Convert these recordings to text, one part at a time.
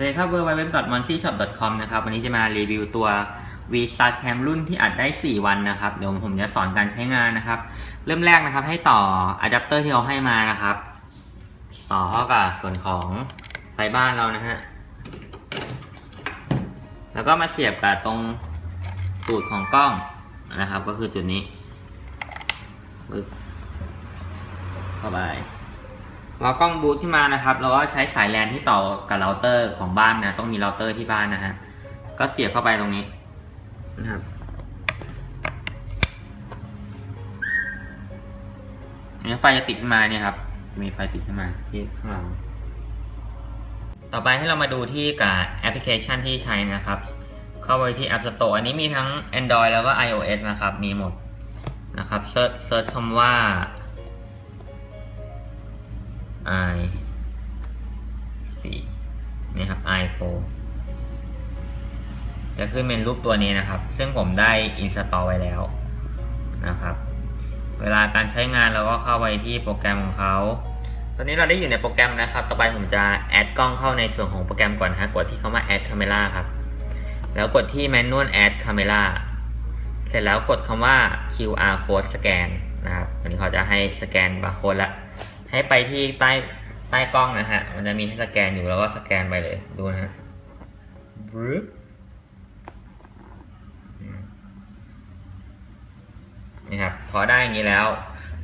วัสดีครับ w w w m o n c y s h o p c o m นะครับวันนี้จะมารีวิวตัว v s t a r Cam รุ่นที่อัดได้ 4 วันนะครับเดี๋ยวผมจะสอนการใช้งานนะครับ เริ่มแรกนะครับให้ต่ออะแดปเตอร์ที่เราให้มานะครับ ต่อเข้ากับส่วนของไฟบ้านเรานะฮะแล้วก็มาเสียบกับตรงสูตรของกล้องนะครับ ก็คือจุดนี้ปึ๊บเข้าไป เรากล้องบูทขึ้นมานะครับ เราก็ใช้สายแลนที่ต่อกับเราเตอร์ของบ้านนะ ต้องมีเราเตอร์ที่บ้านนะฮะ ก็เสียบเข้าไปตรงนี้นะครับเนี่ยไฟจะติดขึ้นมาเนี่ยครับ จะมีไฟติดขึ้นมาที่ข้างหลังต่อไปให้เรามาดูที่กับแอปพลิเคชันที่ใช้นะครับ เข้าไปที่ App Store อันนี้มีทั้ง Android แล้วก็ iOS นะครับ มีหมดนะครับเซิร์ชเซิร์ชคำว่า i 4นี่ครับ i4 จะขึ้นเป็นรูปตัวนี้นะครับ ซึ่งผมได้อินสตอลไว้แล้วนะครับ เวลาการใช้งานเราก็เข้าไปที่โปรแกรมของเขา ตอนนี้เราได้อยู่ในโปรแกรมนะครับ ต่อไปผมจะแอดกล้องเข้าในส่วนของโปรแกรมก่อนนะฮะ กดที่คำว่า add camera ครับ แล้วกดที่ manual add camera เสร็จแล้วกดคำว่า QR code scan นะครับอันนี้เขาจะให้สแกนบาร์โค้ดละ ให้ไปที่ใต้ใต้กล้องนะฮะ มันจะมีให้สแกนอยู่แล้วก็สแกนไปเลย ดูนะฮะบรึบนี่ครับ พอได้อย่างนี้แล้ว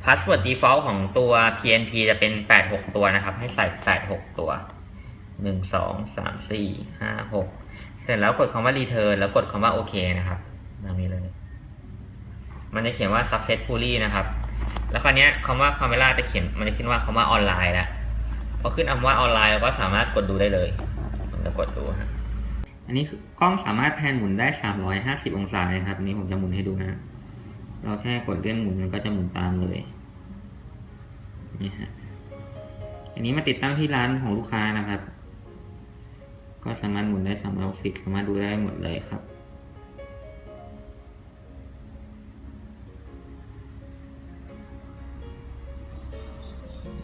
Password default ของตัว PNP จะเป็น 86 ตัวนะครับ ให้ใส่ 86 ตัว 1 2 3 4 5 6 เสร็จแล้วกดคำว่า return แล้วกดคำว่าโอเคนะครับตามนี้เลย มันจะเขียนว่า successfully นะครับ แล้วคราวนี้คำว่า camera จะเขียนมันจะขึ้นว่าคำว่าออนไลน์ล้วพอขึ้นคำว่าออนไลน์เราก็สามารถกดดูได้เลยผมจะกดดูฮะอันนี้กล้องสามารถแพนหมุนได้ 350 องศาเลยครับนนี้ผมจะหมุนให้ดูนะเราแค่กดเลื่อนหมุนมันก็จะหมุนตามเลยนี่ฮะอันนี้มาติดตั้งที่ร้านของลูกค้านะครับ ก็สามารถหมุนได้360สามารถดูได้หมดเลยครับ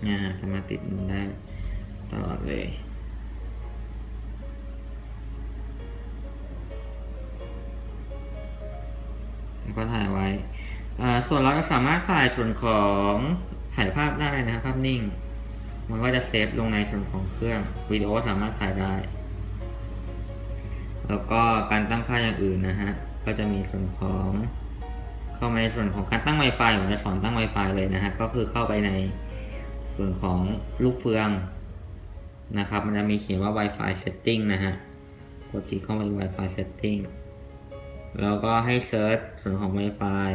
เนี่ยฮะสามารถติดมุนได้ตลอดเลยแล้วก็ถ่ายไว้ส่วนเราก็สามารถถ่ายส่วนของถ่ายภาพได้นะครับภาพนิ่ง มันก็จะเซฟลงในส่วนของเครื่องวิดีโอสามารถถ่ายได้ แล้วก็การตั้งค่าอย่างอื่นนะฮะก็จะมีส่วนของเข้ามาในส่วนของการตั้ง Wi-Fi ผมจะสอนตั้ง Wi-Fi เลยนะฮะก็คือเข้าไปใน ส่วนของลูกเฟืองนะครับ มันจะมีเขียนว่า Wi-Fi setting นะฮะ กดคลิกเข้าไป Wi-Fi setting แล้วก็ให้เซิร์ชส่วนของ Wi-Fi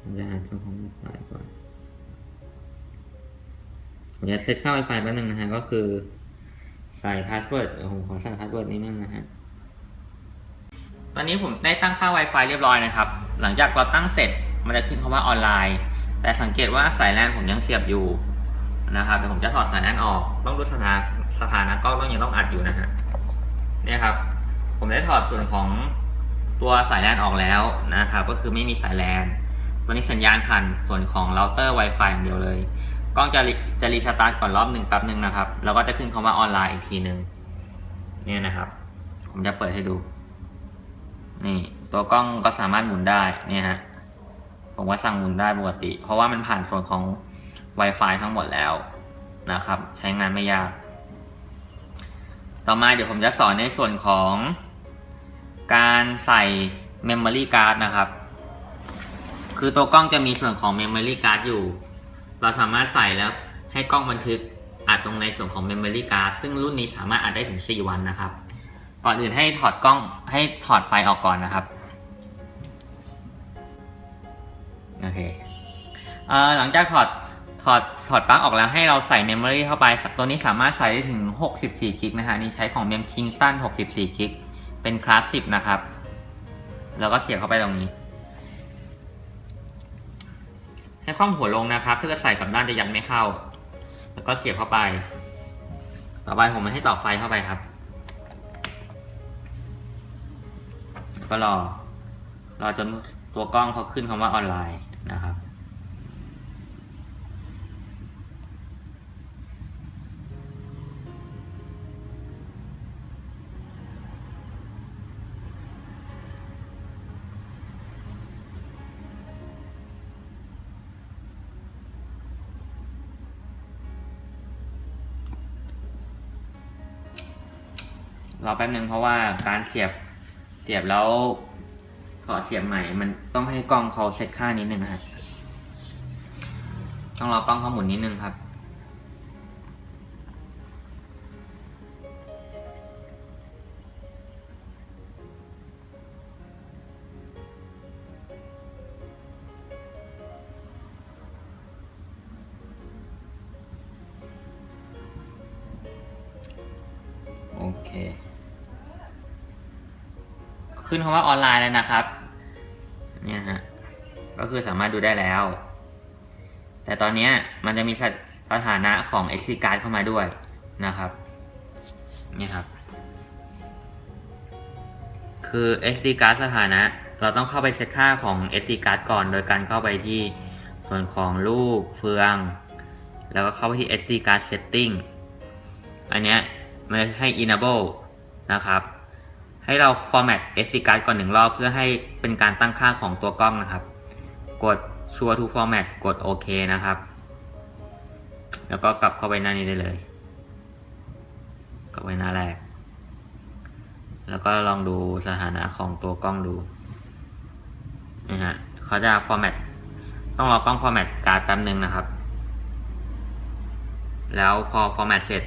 ผมจะหาส่วนของ Wi-Fi ก่อน ผมจะเซตเข้า Wi-Fi แป๊บนึงนะฮะ ก็คือใส่พาสเวิร์ดผมขอใส่พาสเวิร์ดนิดนึงนะฮะ ตอนนี้ผมได้ตั้งค่า Wi-Fi เรียบร้อยนะครับ หลังจากเราตั้งเสร็จ มันจะขึ้นคำว่าออนไลน์ แต่สังเกตว่าสายแลนผมยังเสียบอยู่นะครับเดี๋ยวผมจะถอดสายแลนออก ต้องดูสถานะสถานะกล้องต้องยังต้องอัดอยู่นะฮะเนี่ยครับ ผมได้ถอดส่วนของตัวสายแลนออกแล้วนะครับ ก็คือไม่มีสายแลนวันนี้สัญญาณผ่านส่วนของเราเตอร์ Wi-Fi อย่างเดียวเลยกล้องจะจะรีสตาร์ทก่อนรอบหนึ่งแป๊บหนึ่งนะครับ แล้วก็จะขึ้นคำว่าออนไลน์อีกทีหนึ่งเนี่ยนะครับ ผมจะเปิดให้ดู นี่ ตัวกล้องก็สามารถหมุนได้เนี่ยฮะ ผมว่าสั่งมุนได้ปกติ เพราะว่ามันผ่านส่วนของ Wi-Fi ทั้งหมดแล้วนะครับ ใช้งานไม่ยาก ต่อมาเดี๋ยวผมจะสอนในส่วนของการใส่ Memory Card นะครับ คือตัวกล้องจะมีส่วนของ Memory Card อยู่ เราสามารถใส่แล้วให้กล้องบันทึกอัดลงในส่วนของ Memory Card ซึ่งรุ่นนี้สามารถอัดได้ถึง 4 วันนะครับ ก่อนอื่นให้ถอดกล้องให้ถอดไฟออกก่อนนะครับ เคหลังจากถอดถอดถอดปลั๊กออกแล้วให้เราใส่เมมโมรีเข้าไป ตัวนี้สามารถใส่ได้ถึง 64กิกนะฮะ นี่ใช้ของเมมคิงตัน64กิกเป็นคลาส10นะครับ แล้วก็เสียบเข้าไปตรงนี้ ให้คว่ำหัวลงนะครับ ถ้าเกิดใส่กับด้านจะยันไม่เข้า แล้วก็เสียบเข้าไป ต่อไปผมให้ต่อไฟเข้าไปครับ ก็รอ รอจนตัวกล้องเขาขึ้นคำว่าออนไลน์ นะครับ รอแป๊บหนึ่งเพราะว่าการเสียบเสียบแล้ว ถอดเสียบใหม่ มันต้องให้กล้องเขาเซตค่านิดนึงนะฮะต้องรอกล้องเขาหมุนนิดนึงครับ โอเค ขึ้นคำว่าออนไลน์แล้วนะครับ เนี่ยฮะ ก็คือสามารถดูได้แล้ว แต่ตอนนี้มันจะมีสถานะของ SD card เข้ามาด้วยนะครับ นี่ครับ คือ SD card สถานะ เราต้องเข้าไปเซตค่าของ SD card ก่อน โดยการเข้าไปที่ส่วนของรูปเฟือง แล้วก็เข้าไปที่ SD card setting อันเนี้ยมันให้ enable นะครับ ให้เรา format SD card ก่อนหนึ่งรอบเพื่อให้เป็นการตั้งค่าของตัวกล้องนะครับ กด sure to format กดโอเคนะครับ แล้วก็กลับเข้าไปหน้านี้ได้เลยกลับไปหน้าแรก แล้วก็ลองดูสถานะของตัวกล้องดูนะฮะเขาจะ format ต้องรอกล้อง format การ์ดแป๊บนึงนะครับ แล้วพอ format เสร็จ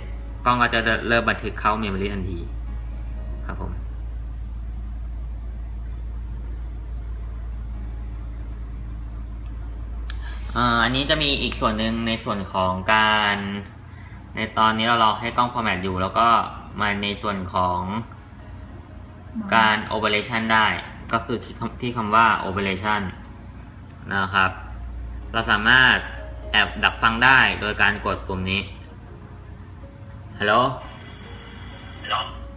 กล้องก็จะเริ่มบันทึกเข้า memory ทันทีครับผม อ่าอันนี้จะมีอีกส่วนหนึ่งในส่วนของการ ในตอนนี้เรารอให้กล้อง format อยู่ แล้วก็มาในส่วนของการ operation ได้ ก็คือที่คำที่คำว่า operation นะครับ เราสามารถแอบดักฟังได้โดยการกดปุ่มนี้ ฮัลโหล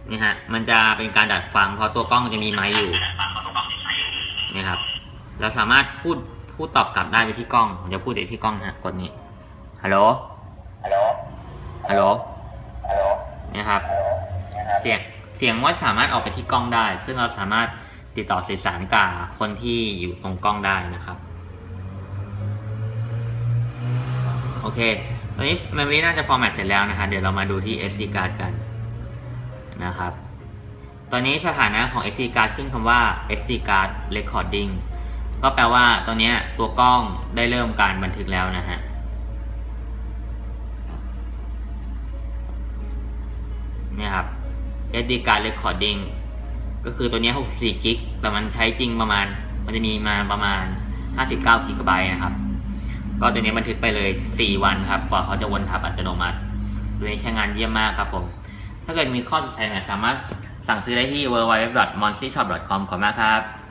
นี่ฮะ มันจะเป็นการดัดฟังเพราะตัวกล้องจะมีไมค์อยู่ นี่ครับ เราสามารถพูด พูดตอบกลับได้ไปที่กล้อง ผมจะพูดไปที่กล้องฮะ กดนี้ ฮัลโหล ฮัลโหล ฮัลโหล ฮัลโหลเนี่ยครับนะครับ เสียง เสียงว่าสามารถออกไปที่กล้องได้ ซึ่งเราสามารถติดต่อสื่อสารกับคนที่อยู่ตรงกล้องได้นะครับ โอเค ตอนนี้ memory น่าจะ format เสร็จแล้วนะฮะ เดี๋ยวเรามาดูที่ SD card กันนะครับ ตอนนี้สถานะของ SD card ขึ้นคำว่า SD card recording ก็แปลว่าตอนนี้ตัวกล้องได้เริ่มการบันทึกแล้วนะฮะเนี่ยครับ SD card recording ก็คือตัวนี้64กิกแต่มันใช้จริงประมาณ มันจะมีมาประมาณ 59กิกะไบต์นะครับ ก็ตัวนี้บันทึกไปเลย 4 วันครับ กว่าเขาจะวนทับอัตโนมัติ ตัวนี้ใช้งานเยี่ยมมากครับผม ถ้าเกิดมีข้อสงสัยเนี่ยสามารถสั่งซื้อได้ที่ www.monstershop.com ขอบคุณมากครับ